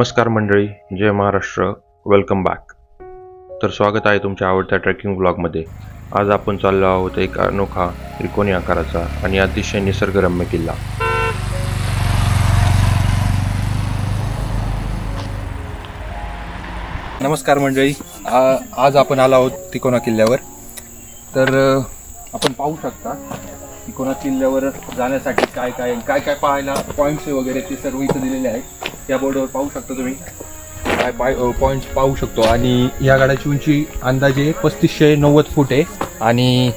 नमस्कार मंडळी जय Maharashtra welcome back तर स्वागत आहे तुमच्या आवडत्या ट्रेकिंग ब्लॉगमध्ये आज आपण चाललो आहोत एक अनोखा त्रिकोणी आकाराचा आणि अतिशय निसर्गरम्य किल्ला. नमस्कार मंडळी आज आपण आलो आहोत तिकोना किल्ल्यावर. तर आपण पाहू शकता तिकोना किल्ल्यावर जाण्यासाठी काय काय काय काय पाहायला पॉईंट्स वगैरे ते सर्व इथं दिलेले आहेत. या बोर्डवर पाहू शकता तुम्ही. काय पाय पॉईंट्स पाहू शकतो. आणि या गाड्याची उंची अंदाजे पस्तीसशे नव्वद फूट आहे. आणि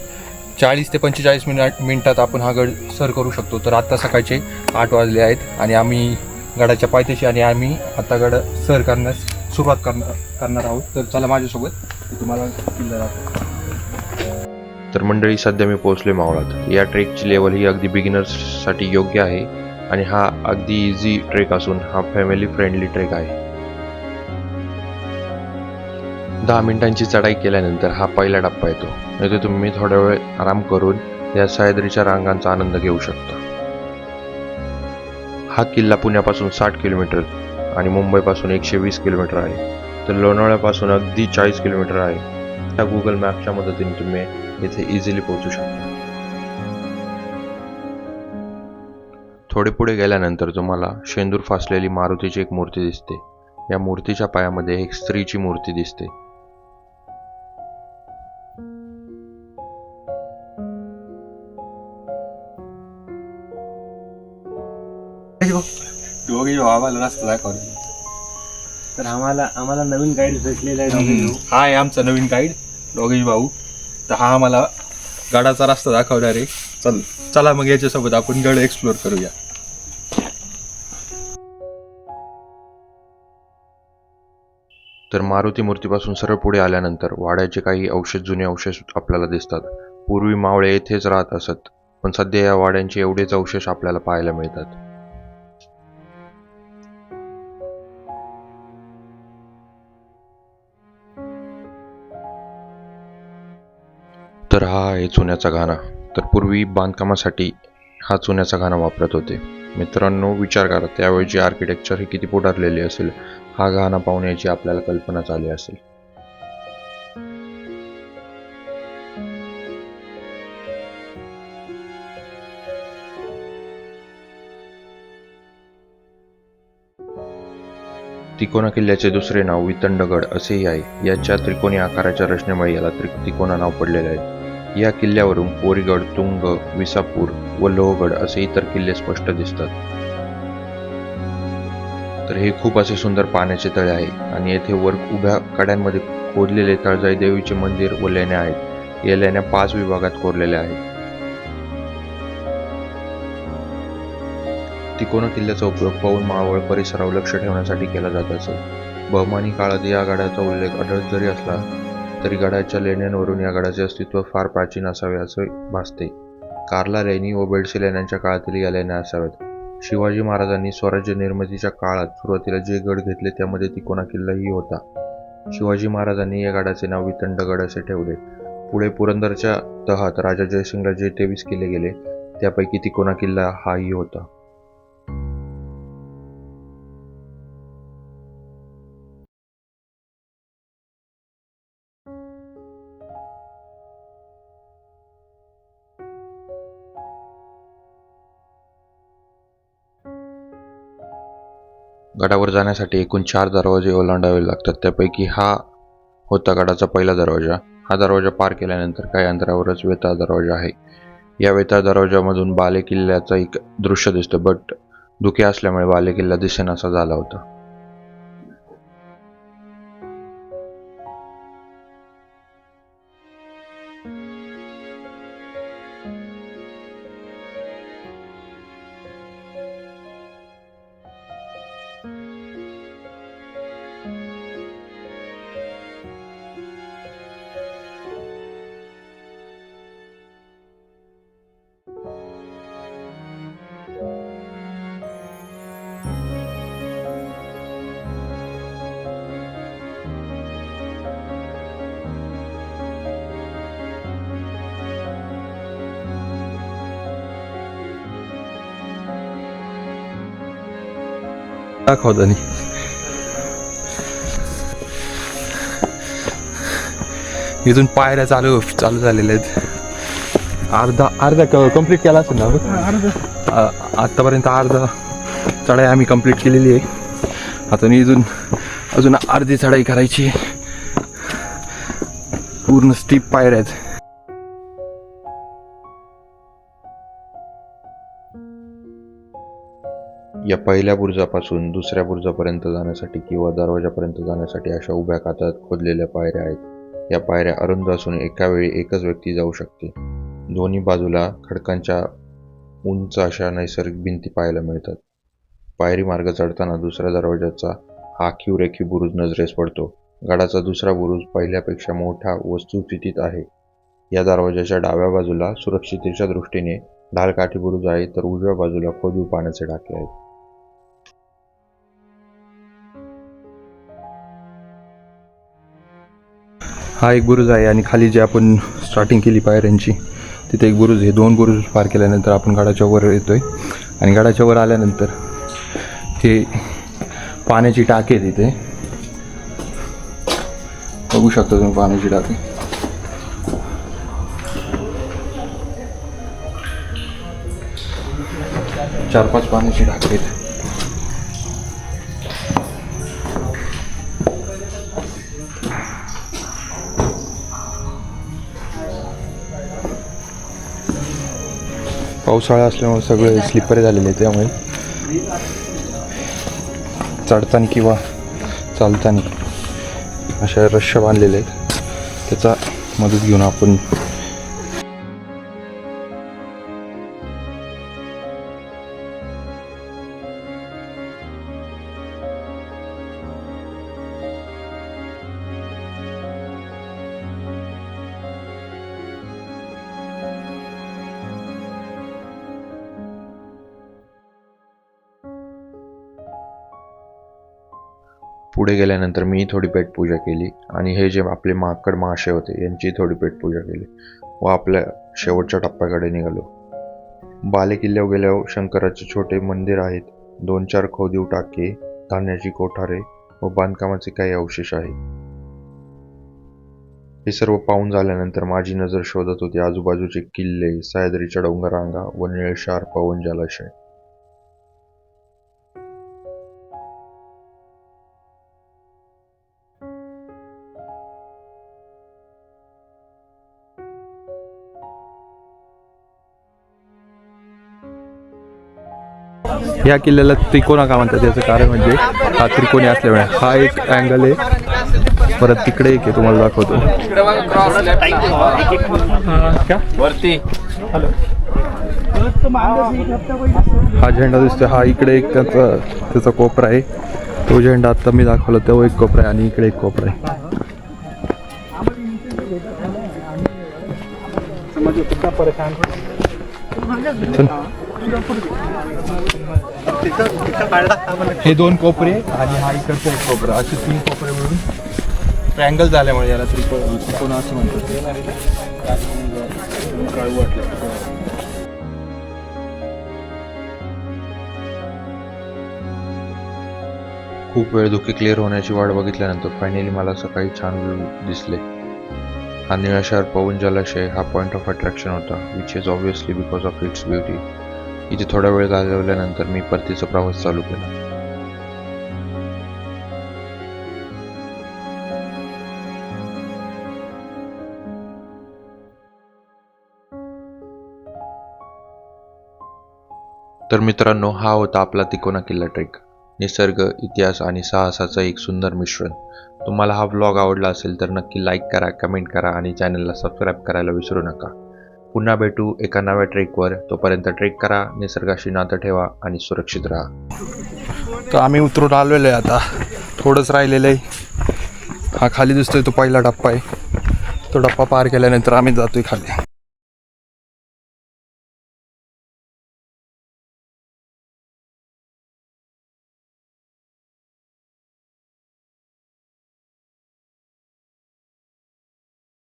चाळीस ते पंचेचाळीस मिनिट मिनिटात आपण हा गड सर करू शकतो. तर आत्ता सकाळचे आठ वाजले आहेत आणि आम्ही गडाच्या पायथ्याशी आणि आम्ही आता गड सर करण्यास सुरुवात करणार करणार आहोत. तर चला माझ्यासोबत. तुम्हाला किल्ला दाखवतो. तर मंडळी सध्या मी पोहोचले मावळात. या ट्रेकची लेवल ही अगदी बिगिनर्ससाठी योग्य आहे. आणि हा अगदी इझी ट्रेक असून हा फॅमिली फ्रेंडली ट्रेक आहे. दहा मिनिटांची चढाई केल्यानंतर हा पहिला टप्पा येतो. येथे तुम्ही थोडा वेळ आराम करून या सह्याद्रीच्या रांगांचा आनंद घेऊ शकता. हा किल्ला पुण्यापासून साठ किलोमीटर आणि मुंबईपासून एकशे वीस किलोमीटर आहे. तर लोणावळ्यापासून अगदी चाळीस किलोमीटर आहे. त्या गुगल मॅपच्या मदतीने तुम्ही येथे इझिली पोहोचू शकता. थोडे पुढे गेल्यानंतर तुम्हाला शेंदूर फासलेली मारुतीची एक मूर्ती दिसते. या मूर्तीच्या पायामध्ये एक स्त्रीची मूर्ती दिसते. दोघे भाऊ आम्हाला रस्ता दाखवतो. तर आम्हाला आम्हाला नवीन गाईड भेटलेला आहे दोघे भाऊ. हा आहे आमचा नवीन गाईड दोघेश भाऊ. तर हा आम्हाला गडाचा रस्ता दाखवणार आहे. चल. चला मग याच्यासोबत आपण गड एक्सप्लोर करूया. तर मारुती मूर्तीपासून सरळ पुढे आल्यानंतर वाड्याचे काही अवशेष जुने अवशेष आपल्याला दिसतात. पूर्वी मावळे येथेच राहत असत पण सध्या या वाड्यांचे एवढेच अवशेष आपल्याला पाहायला मिळतात. तर हा आहे चुन्याचा गाणा तर पूर्वी बांधकामासाठी हा चुन्याचा घाणा वापरत होते. मित्रांनो विचार करा त्यावेळची आर्किटेक्चर ही किती पुढारलेली असेल हा घाणा पाहण्याची आपल्याला कल्पनाच आली असेल. तिकोना किल्ल्याचे दुसरे नाव वितंडगड असेही आहे. याच्या त्रिकोणी आकाराच्या रचनेमुळे याला त्रि तिकोना नाव पडलेले आहे. या किल्ल्यावरून पोरीगड तुंग विसापूर व लोहगड असे इतर किल्ले स्पष्ट दिसतात. तर हे खूप असे सुंदर पाण्याचे तळे आहे आणि येथे वर उभ्या कड्यांमध्ये खोदलेले तळजाई देवीचे मंदिर व लेण्या आहेत. या लेण्या पाच विभागात कोरलेल्या आहेत. तिकोना किल्ल्याचा उपयोग पवन मावळ परिसरावर लक्ष ठेवण्यासाठी केला जात असे. बहुमानी काळात या गडाचा उल्लेख आढळत जरी असला तरी गडाच्या लेण्यांवरून या गडाचे अस्तित्व फार प्राचीन असावे असे भासते. कार्ला लेणी व बेडसे लेण्यांच्या काळातील या लेण्या असाव्यात. शिवाजी महाराजांनी स्वराज्य निर्मितीच्या काळात सुरुवातीला जे गड घेतले त्यामध्ये तिकोना किल्लाही होता. शिवाजी महाराजांनी या गडाचे नाव वितंडगड असे ठेवले. पुढे पुरंदरच्या तहात राजा जयसिंगला जे तेवीस किल्ले गेले त्यापैकी तिकोना किल्ला हाही होता. गडावर जाण्यासाठी एकूण चार दरवाजे ओलांडावे लागतात. त्यापैकी हा होता गडाचा पहिला दरवाजा. हा दरवाजा पार केल्यानंतर काही अंतरावरच वेताळ दरवाजा आहे. या वेताळ दरवाजामधून बाले किल्ल्याचं एक दृश्य दिसतं बट धुके असल्यामुळे बाले किल्ला दिसेनासा झाला होता. दाखवतानी इथून पायऱ्या चालू चालू झालेले आहेत. अर्धा अर्धा कंप्लीट केला असेल ना आत्तापर्यंत अर्धा चढाई आम्ही कंप्लीट केलेली आहे. आता मी इथून अजून अर्धी चढाई करायची. पूर्ण स्टीप पायऱ्या या पहिल्या बुरुजापासून दुसऱ्या बुरुजापर्यंत जाण्यासाठी किंवा दरवाजापर्यंत जाण्यासाठी अशा उभ्या कातात खोदलेल्या पायऱ्या आहेत. या पायऱ्या अरुंद असून एका वेळी एकच व्यक्ती जाऊ शकते. दोन्ही बाजूला खडकांच्या उंच अशा नैसर्गिक भिंती पाहायला मिळतात. पायरी मार्ग चढताना दुसऱ्या दरवाजाचा हा खिवरेखी बुरुज नजरेस पडतो. गडाचा दुसरा बुरुज पहिल्यापेक्षा मोठा व आहे. या दरवाजाच्या डाव्या बाजूला सुरक्षितेच्या दृष्टीने ढालकाठी बुरुज आहे तर उजव्या बाजूला खोदीव पाण्याचे टाके आहेत. हा एक बुरुज आहे आणि खाली जे आपण स्टार्टिंग केली पायऱ्यांची तिथे एक बुरुज हे दोन बुरुज पार केल्यानंतर आपण गडाच्या वर येतोय. आणि गडाच्या वर आल्यानंतर ते पाण्याची टाकी आहे तिथे. बघू शकता तुम्ही पाण्याची टाकी. चार पाच पाण्याची टाकी आहेत. पावसाळा असल्यामुळे सगळे स्लिपर झालेले आहे त्यामुळे. चढताना किंवा चालताना अशा रश्या बांधलेले आहेत. त्याचा मदत घेऊन आपण पुढे गेल्यानंतर मी थोडी पेटपूजा केली आणि हे जे आपले माकड महाशय होते यांची थोडी पेटपूजा केली. व आपल्या शेवटच्या टप्प्याकडे निघालो. बाले किल्ल्यावर गेल्यावर शंकराचे छोटे मंदिर आहेत. दोन चार खोदीव टाके धान्याची कोठारे व बांधकामाचे काही अवशेष आहे. हे सर्व पाहून झाल्यानंतर माझी नजर शोधत होती. आजूबाजूचे किल्ले सह्याद्रीच्या डोंगरांगा व निळशार पवन जलाशय ह्या किल्ल्याला त्रिकोणा का म्हणतात? याचं कारण म्हणजे हा त्रिकोणी असल्यामुळे. हा एक अँगल आहे. परत तिकडे एक आहे तुम्हाला दाखवतो. वरती. हा झेंडा दिसतोय. हा इकडे एक त्याचा त्याचा कोपरा आहे. तो झेंडा आता मी दाखवला तो एक कोपरा आहे आणि इकडे एक कोपरा आहे. चल. हे दोन कोपरे आणि हा इकडचा एक कोपरा. असे तीन कोपरे मिळून ट्रँगल झाल्यामुळे याला त्रिकोण त्रिकोण असं म्हणतात. खूप वेळ धुके क्लिअर होण्याची वाट बघितल्यानंतर फायनली मला सकाळी छान व्ह्यू दिसले. हा निळा शहर पवन जलाशय हा पॉईंट ऑफ अट्रॅक्शन होता which is obviously because of its beauty इथे थोडा वेळ घालवल्यानंतर मी परतीचा प्रवास चालू केला. तर मित्रांनो हा होता आपला तिकोना किल्ला ट्रेक. निसर्ग इतिहास आणि साहसाचं एक सुंदर मिश्रण. तुम्हाला हा व्लॉग आवडला असेल तर नक्की लाईक करा कमेंट करा आणि चॅनलला सबस्क्राईब करायला विसरू नका. पुन्हा भेटू एका नव्या ट्रेकवर. तोपर्यंत ट्रेक करा निसर्गाशी नातं ठेवा आणि सुरक्षित राहा. तर आम्ही उतरून आलेलो आहे आता. थोडंच राहिलेलं आहे. हा खाली दिसतोय तो पहिला टप्पा आहे. तो टप्पा पार केल्यानंतर आम्ही जातोय खाली.